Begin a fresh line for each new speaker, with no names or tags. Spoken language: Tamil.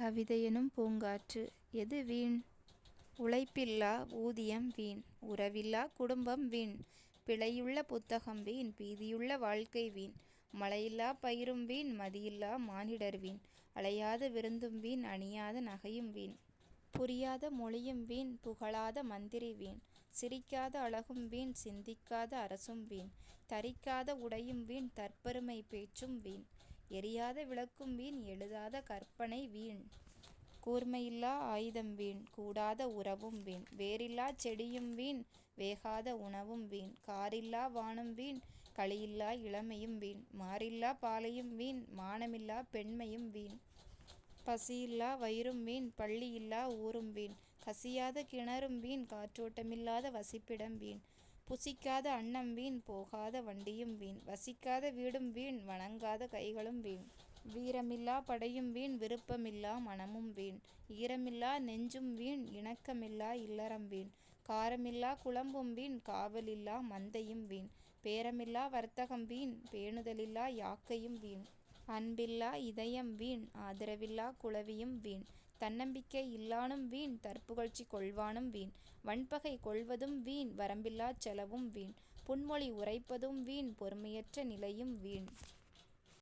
கவிதையெனும் பூங்காற்று எது வீண்? உழைப்பில்லா ஊதியம் வீண். உறவில்லா குடும்பம் வீண். பிழையுள்ள புத்தகம் வீண். பீதியுள்ள வாழ்க்கை வீண். மழையில்லா பயிரும் வீண். மதியில்லா மானிடர் வீண். அலையாத விருந்தும் வீண். அணியாத நகையும் வீண். புரியாத மொழியும் வீண். புகழாத மந்திரி வீண். சிரிக்காத அழகும் வீண். சிந்திக்காத அரசும் வீண். தரிக்காத உடையும் வீண். தற்பெருமை பேச்சும் வீண். எரியாத விளக்கும் வீண். எழுதாத கற்பனை வீண். கூர்மையில்லா ஆயுதம் வீண். கூடாத உறவும் வீண். வேறில்லா செடியும் வீண். வேகாத உணவும் வீண். காரில்லா வானும் வீண். களியில்லா இளமையும் வீண். மாறில்லா பாலையும் வீண். மானமில்லா பெண்மையும் வீண். பசியில்லா வயிறும் வீண். பள்ளியில்லா ஊரும் வீண். கசியாத கிணறும் வீண். காற்றோட்டமில்லாத வசிப்பிடம் வீண். புசிக்காத அன்னம் வீண். போகாத வண்டியும் வீண். வசிக்காத வீடும் வீண். வணங்காத கைகளும் வீண். வீரமில்லா படையும் வீண். விருப்பமில்லா மனமும் வீண். ஈரமில்லா நெஞ்சும் வீண். இணக்கமில்லா இல்லறம் வீண். காரமில்லா குழம்பும் வீண். காவலில்லா மந்தையும் வீண். பேரமில்லா வர்த்தகம் வீண். பேணுதலில்லா யாக்கையும் வீண். அன்பில்லா இதயம் வீண். ஆதரவில்லா குளவியும் வீண். தன்னம்பிக்கை இல்லானும் வீண். தற்புகழ்ச்சி கொள்வானும் வீண். வன்பகை கொள்வதும் வீண். வரம்பில்லாச் செலவும் வீண். புன்மொழி உரைப்பதும் வீண். பொறுமையற்ற நிலையும் வீண்.